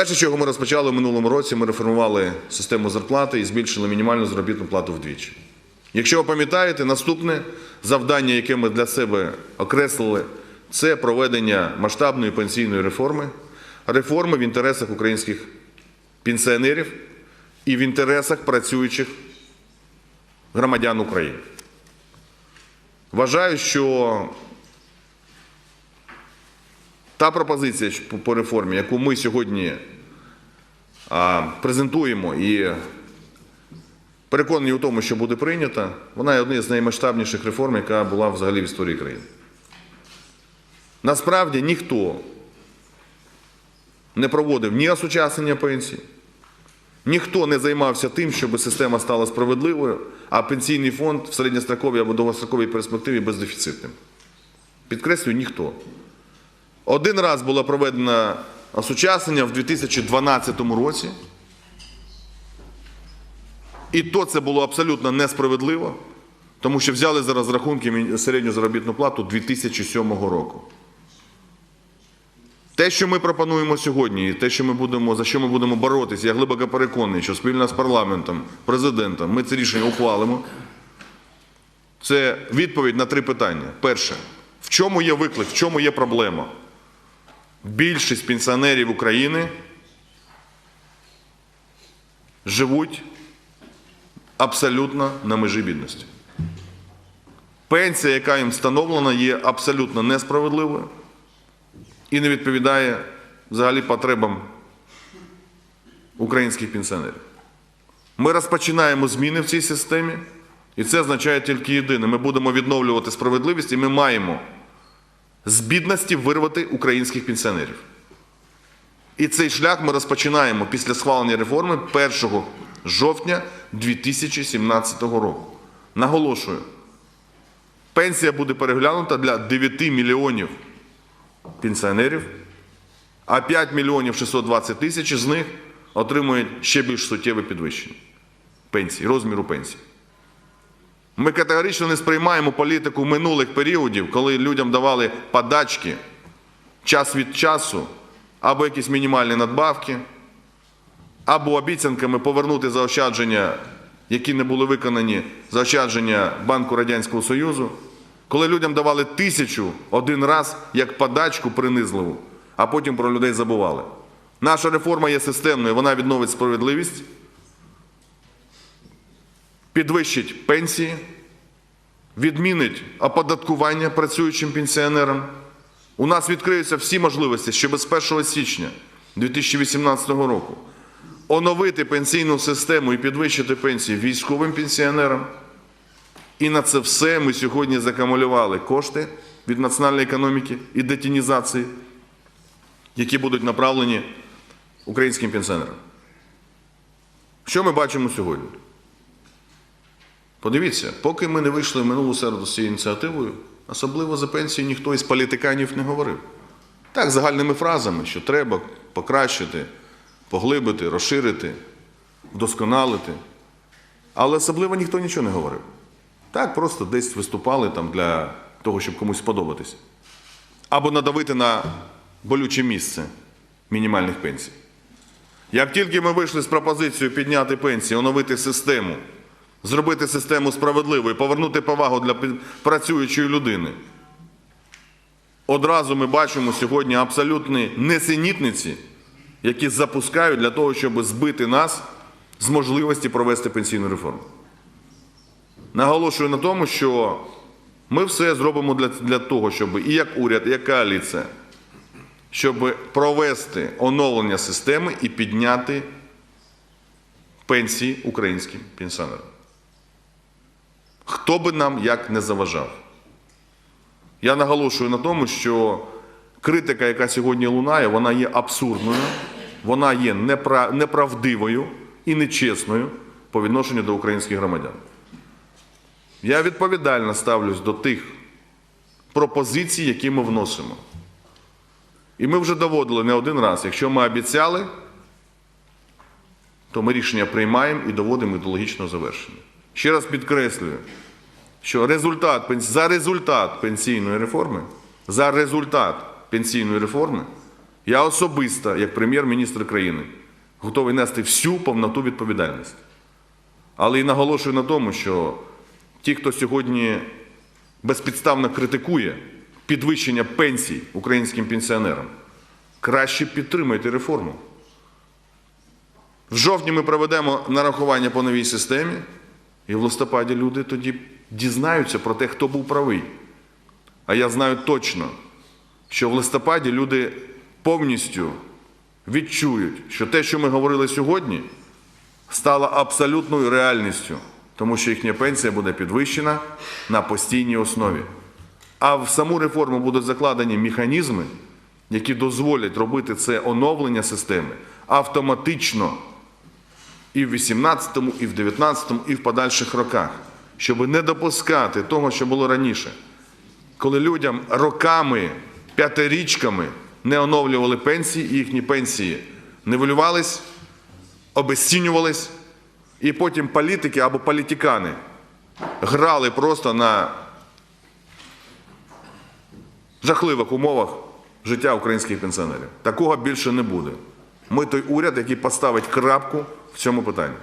Перше, чого ми розпочали в минулому році, ми реформували систему зарплати і збільшили мінімальну заробітну плату вдвічі. Якщо ви пам'ятаєте, наступне завдання, яке ми для себе окреслили, це проведення масштабної пенсійної реформи, реформи в інтересах українських пенсіонерів і в інтересах працюючих громадян України. Вважаю, що та пропозиція по- реформі, яку ми сьогодні презентуємо і переконані у тому, що буде прийнята, вона є однією з наймасштабніших реформ, яка була взагалі в історії країни. Насправді ніхто не проводив ні осучаснення пенсій, ніхто не займався тим, щоб система стала справедливою, а пенсійний фонд в середньостроковій або довгостроковій перспективі бездефіцитним. Підкреслюю, ніхто. Один раз було проведено осучаснення в 2012 році. І то це було абсолютно несправедливо, тому що взяли за розрахунки середню заробітну плату 2007 року. Те, що ми пропонуємо сьогодні, і те, що ми будемо, за що ми будемо боротися, я глибоко переконаний, що спільно з парламентом, президентом ми це рішення ухвалимо. Це відповідь на три питання. Перше, в чому є виклик, в чому є проблема? Більшість пенсіонерів України живуть абсолютно на межі бідності. Пенсія, яка їм встановлена, є абсолютно несправедливою і не відповідає взагалі потребам українських пенсіонерів. Ми розпочинаємо зміни в цій системі, і це означає тільки єдине: ми будемо відновлювати справедливість, і ми маємо з бідності вирвати українських пенсіонерів. І цей шлях ми розпочинаємо після схвалення реформи 1 жовтня 2017 року. Наголошую, пенсія буде переглянута для 9 мільйонів пенсіонерів, а 5 мільйонів 620 тисяч з них отримують ще більш суттєве підвищення пенсії, розміру пенсії. Ми категорично не сприймаємо політику минулих періодів, коли людям давали подачки час від часу, або якісь мінімальні надбавки, або обіцянками повернути заощадження, які не були виконані, заощадження Банку Радянського Союзу, коли людям давали тисячу один раз як подачку принизливу, а потім про людей забували. Наша реформа є системною, вона відновить справедливість, підвищить пенсії, відмінить оподаткування працюючим пенсіонерам. У нас відкриються всі можливості, щоб з 1 січня 2018 року оновити пенсійну систему і підвищити пенсії військовим пенсіонерам. І на це все ми сьогодні закамулювали кошти від національної економіки і детінізації, які будуть направлені українським пенсіонерам. Що ми бачимо сьогодні? Подивіться, поки ми не вийшли в минулу середу з цією ініціативою, особливо за пенсії ніхто із політиканів не говорив. Так, загальними фразами, що треба покращити, поглибити, розширити, вдосконалити. Але особливо ніхто нічого не говорив. Так, просто десь виступали там для того, щоб комусь сподобатися. Або надавити на болюче місце мінімальних пенсій. Як тільки ми вийшли з пропозицією підняти пенсії, оновити систему, зробити систему справедливою, повернути повагу для працюючої людини, одразу ми бачимо сьогодні абсолютні несенітниці, які запускають для того, щоб збити нас з можливості провести пенсійну реформу. Наголошую на тому, що ми все зробимо для, для того, щоб і як уряд, і як коаліція, щоб провести оновлення системи і підняти пенсії українським пенсіонерам. Хто би нам як не заважав. Я наголошую на тому, що критика, яка сьогодні лунає, вона є абсурдною, вона є неправдивою і нечесною по відношенню до українських громадян. Я відповідально ставлюсь до тих пропозицій, які ми вносимо. І ми вже доводили не один раз, якщо ми обіцяли, то ми рішення приймаємо і доводимо до логічного завершення. Ще раз підкреслюю, що результат, за результат пенсійної реформи, за результат пенсійної реформи Я особисто, як прем'єр-міністр країни, готовий нести всю повноту відповідальності. Але і наголошую на тому, що ті, хто сьогодні безпідставно критикує підвищення пенсій українським пенсіонерам, краще підтримайте реформу. В жовтні ми проведемо нарахування по новій системі, і в листопаді люди тоді дізнаються про те, хто був правий. А я знаю точно, що в листопаді люди повністю відчують, що те, що ми говорили сьогодні, стало абсолютною реальністю, тому що їхня пенсія буде підвищена на постійній основі. А в саму реформу будуть закладені механізми, які дозволять робити це оновлення системи автоматично і в 18-му, і в 19-му, і в подальших роках, щоб не допускати того, що було раніше, коли людям роками, п'ятирічками не оновлювали пенсії, і їхні пенсії нивелювались, обезцінювались, і потім політики або політикани грали просто на жахливих умовах життя українських пенсіонерів. Такого більше не буде. Ми той уряд, який поставить крапку в цьому питанні.